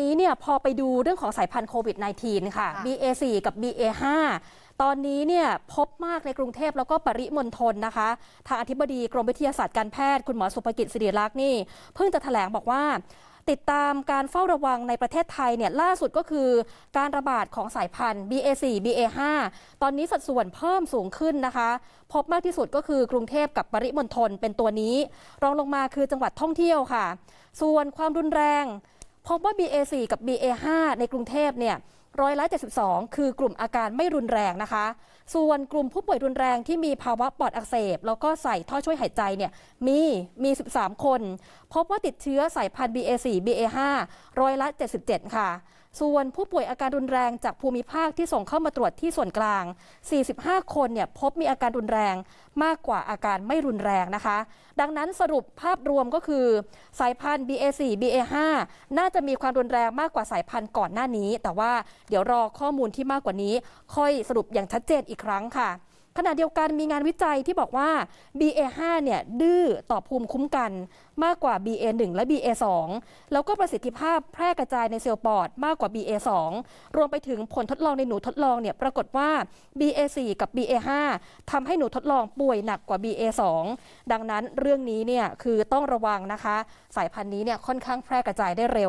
นี้เนี่ยพอไปดูเรื่องของสายพันธุ์โควิด -19 ค่ะค่ะ BA4 กับ BA5 ตอนนี้เนี่ยพบมากในกรุงเทพแล้วก็ปริมณฑลนะคะ ทางอธิบดีกรมวิทยาศาสตร์การแพทย์คุณหมอสุภกิจสิริรักษ์นี่ เพิ่งจะแถลงบอกว่าติดตามการเฝ้าระวังในประเทศไทยเนี่ยล่าสุดก็คือการระบาดของสายพันธุ์ BA4 BA5 ตอนนี้สัดส่วนเพิ่มสูงขึ้นนะคะ พบมากที่สุดก็คือกรุงเทพกับปริมณฑลเป็นตัวนี้ รองลงมาคือจังหวัดท่องเที่ยวค่ะ ส่วนความรุนแรง พบว่า BA4 กับ BA5 ในกรุงเทพเนี่ยร้อยละ72 คือกลุ่มอาการไม่รุนแรงนะคะ ส่วนกลุ่มผู้ป่วยรุนแรงที่มีภาวะปอดอักเสบ แล้วก็ใส่ท่อช่วยหายใจเนี่ยมีมี 13 คน พบว่าติดเชื้อสายพันธุ์ BA4 BA5 ร้อยละ 77 ค่ะส่วนผู้ป่วยอาการรุนแรงจากภูมิภาคที่ส่งเข้ามาตรวจที่ส่วนกลาง 45 คนเนี่ยพบมีอาการรุนแรงมากกว่าอาการไม่รุนแรงนะคะ ดังนั้นสรุปภาพรวมก็คือ สายพันธุ์ BA4 BA5 น่าจะมีความรุนแรงมากกว่าสายพันธุ์ก่อนหน้านี้ แต่ว่าเดี๋ยวรอข้อมูลที่มากกว่านี้ ค่อยสรุปอย่างชัดเจนอีกครั้งค่ะ ขณะเดียวกันมีงานวิจัยที่บอกว่า BA5 เนี่ยดื้อต่อภูมิคุ้มกันมากกว่า BA1 และ BA2 แล้วก็ประสิทธิภาพแพร่กระจายในเซลล์ปอดมากกว่า BA2 รวมไปถึงผลทดลองในหนูทดลองเนี่ยปรากฏว่า BA4 กับ BA5 ทำให้หนูทดลองป่วยหนักกว่า BA2 ดังนั้นเรื่องนี้เนี่ยคือต้องระวังนะคะ สายพันธุ์นี้เนี่ยค่อนข้างแพร่กระจายได้เร็ว